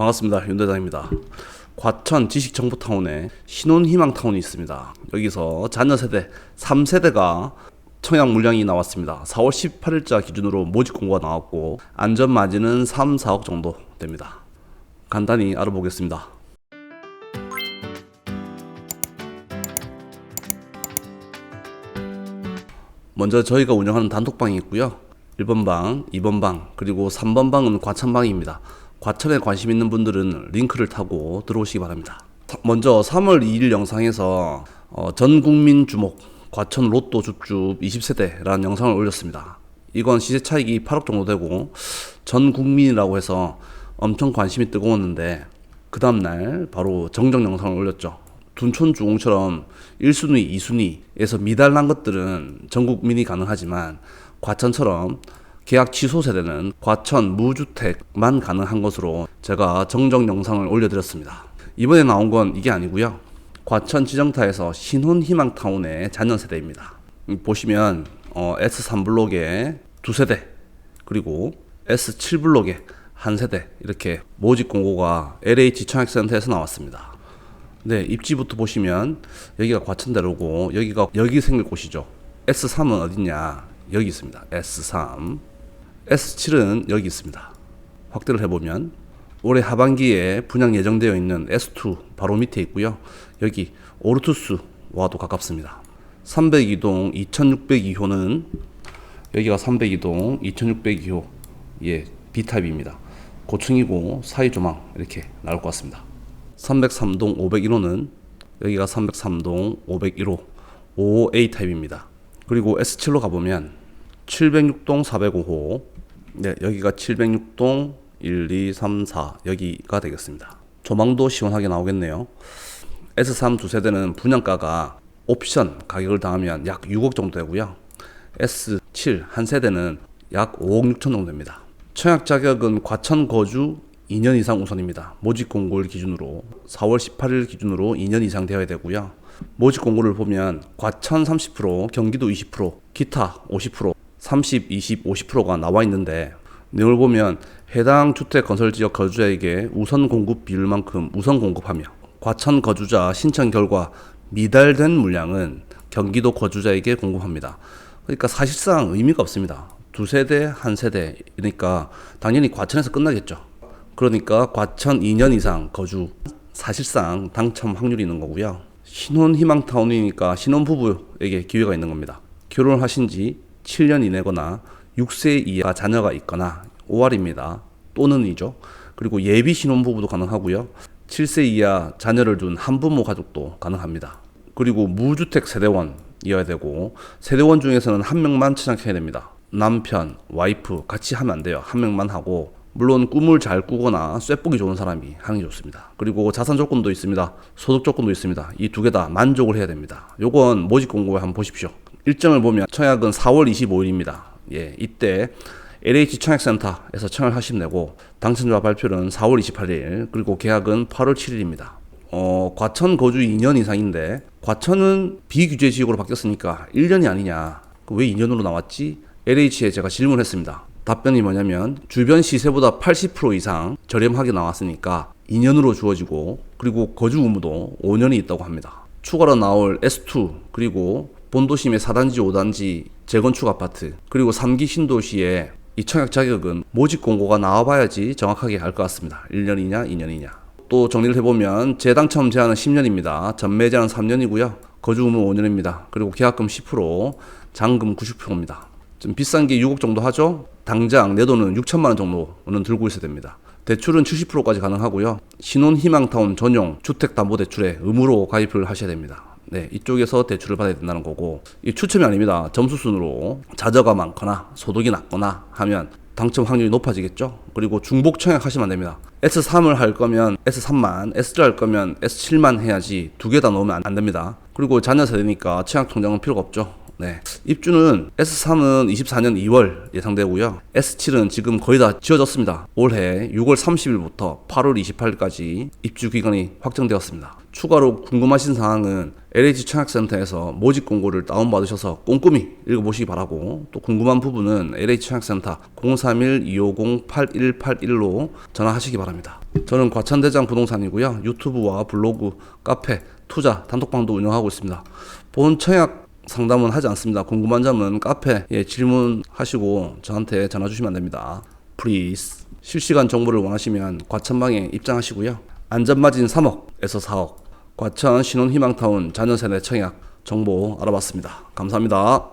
반갑습니다. 윤대장입니다. 과천 지식정보타운에 신혼희망타운이 있습니다. 여기서 자녀 세대 3세대가 청약 물량이 나왔습니다. 4월 18일자 기준으로 모집 공고가 나왔고 안전 마진은 3, 4억 정도 됩니다. 간단히 알아보겠습니다. 먼저 저희가 운영하는 단톡방이 있고요. 1번 방, 2번 방, 그리고 3번 방은 과천방입니다. 과천에 관심 있는 분들은 링크를 타고 들어오시기 바랍니다. 사- 먼저 3월 2일 영상에서 어, 전 국민 주목 과천 로또 줍줍 20세대라는 영상을 올렸습니다. 이건 시세 차익이 8억 정도 되고 전 국민이라고 해서 엄청 관심이 뜨거웠는데 그 다음날 바로 정정 영상을 올렸죠. 둔촌 주공처럼 1순위, 2순위에서 미달난 것들은 전 국민이 가능하지만 과천처럼 계약 취소 세대는 과천 무주택만 가능한 것으로 제가 정정 영상을 올려드렸습니다. 이번에 나온 건 이게 아니고요. 과천 지정타에서 신혼 희망타운의 자녀 세대입니다. 음, 보시면 어, S3 블록에 두 세대 그리고 S7 블록에 한 세대 이렇게 모집 공고가 LH 청약센터에서 나왔습니다. 네, 입지부터 보시면 여기가 과천대로고 여기가 여기 생길 곳이죠. S3은 어딨냐? 여기 있습니다. S3. S7은 여기 있습니다. 확대를 해보면 올해 하반기에 분양 예정되어 있는 S2 바로 밑에 있고요. 여기 오르투스와도 가깝습니다. 302동 2602호는 여기가 302동 2602호 예 B타입입니다. 고층이고 사이 조망 이렇게 나올 것 같습니다. 303동 501호는 여기가 303동 501호 5A 타입입니다. 그리고 S7로 가보면 706동 405호 네 여기가 706동 1, 2, 3, 4 여기가 되겠습니다. 조망도 시원하게 나오겠네요. S3 두 세대는 분양가가 옵션 가격을 더하면 약 6억 정도 되고요. S7 한 세대는 약 5억 6천 정도 됩니다. 청약 자격은 과천 거주 2년 이상 우선입니다. 모집 공고일 기준으로 4월 18일 기준으로 2년 이상 되어야 되고요. 모집 공고를 보면 과천 30%, 경기도 20%, 기타 50%, 30, 20, 50%가 나와 있는데 내용을 보면 해당 주택 건설 지역 거주자에게 우선 공급 비율만큼 우선 공급하며 과천 거주자 신청 결과 미달된 물량은 경기도 거주자에게 공급합니다. 그러니까 사실상 의미가 없습니다. 두 세대, 한 세대니까 당연히 과천에서 끝나겠죠. 그러니까 과천 2년 이상 거주 사실상 당첨 확률이 있는 거고요. 신혼 희망 타운이니까 신혼 부부에게 기회가 있는 겁니다. 결혼하신 지 7년 이내거나 6세 이하 자녀가 있거나 5월입니다. 또는이죠. 그리고 예비 신혼 부부도 가능하고요. 7세 이하 자녀를 둔 한부모 가족도 가능합니다. 그리고 무주택 세대원이어야 되고 세대원 중에서는 한 명만 청약해야 됩니다. 남편, 와이프 같이 하면 안 돼요. 한 명만 하고 물론 꿈을 잘 꾸거나 쇠보기 좋은 사람이 하는 게 좋습니다. 그리고 자산 조건도 있습니다. 소득 조건도 있습니다. 이 두 개 다 만족을 해야 됩니다. 요건 모집 공고에 한번 보십시오. 일정을 보면 청약은 4월 25일입니다. 예, 이때 LH 청약센터에서 청약을 하시면 되고 당첨자 발표는 4월 28일 그리고 계약은 8월 7일입니다. 어, 과천 거주 2년 이상인데 과천은 비규제 지역으로 바뀌었으니까 1년이 아니냐. 그왜 2년으로 나왔지? LH에 제가 질문했습니다. 답변이 뭐냐면 주변 시세보다 80% 이상 저렴하게 나왔으니까 2년으로 주어지고 그리고 거주 의무도 5년이 있다고 합니다. 추가로 나올 S2 그리고 본도심의 4단지 5단지 재건축 아파트 그리고 3기 신도시에 이 청약 자격은 모집 공고가 나와봐야지 정확하게 알 것 같습니다. 1년이냐 2년이냐 또 정리를 해보면 재당첨 제한은 10년입니다. 전매 제한은 3년이고요. 거주 의무 5년입니다. 그리고 계약금 10%, 잔금 90%입니다. 좀 비싼 게 6억 정도 하죠. 당장 내 돈은 6천만 원 정도는 들고 있어야 됩니다. 대출은 70%까지 가능하고요. 신혼 희망타운 전용 주택담보대출에 의무로 가입을 하셔야 됩니다. 네, 이쪽에서 대출을 받아야 된다는 거고 이 추첨이 아닙니다. 점수 순으로 자저가 많거나 소득이 낮거나 하면 당첨 확률이 높아지겠죠. 그리고 중복 청약 하시면 안 됩니다. S3을 할 거면 S3만, S7 할 거면 S7만 해야지 두 개 다 넣으면 안- 안 됩니다. 그리고 자녀 세대니까 청약 통장은 필요가 없죠. 네. 입주는 S3은 24년 2월 예상되고요. S7은 지금 거의 다 지어졌습니다. 올해 6월 30일부터 8월 28일까지 입주 기간이 확정되었습니다. 추가로 궁금하신 사항은 LH 청약센터에서 모집 공고를 다운받으셔서 꼼꼼히 읽어보시기 바라고 또 궁금한 부분은 LH 청약센터 031-250-8181로 전화하시기 바랍니다. 저는 과천대장 부동산이고요. 유튜브와 블로그, 카페, 투자, 단톡방도 운영하고 있습니다. 본 청약 상담은 하지 않습니다. 궁금한 점은 카페에 질문하시고 저한테 전화 주시면 안 됩니다. Please. 실시간 정보를 원하시면 과천방에 입장하시고요. 안전마진 3억에서 4억. 과천 신혼희망타운 자녀세대 청약 정보 알아봤습니다. 감사합니다.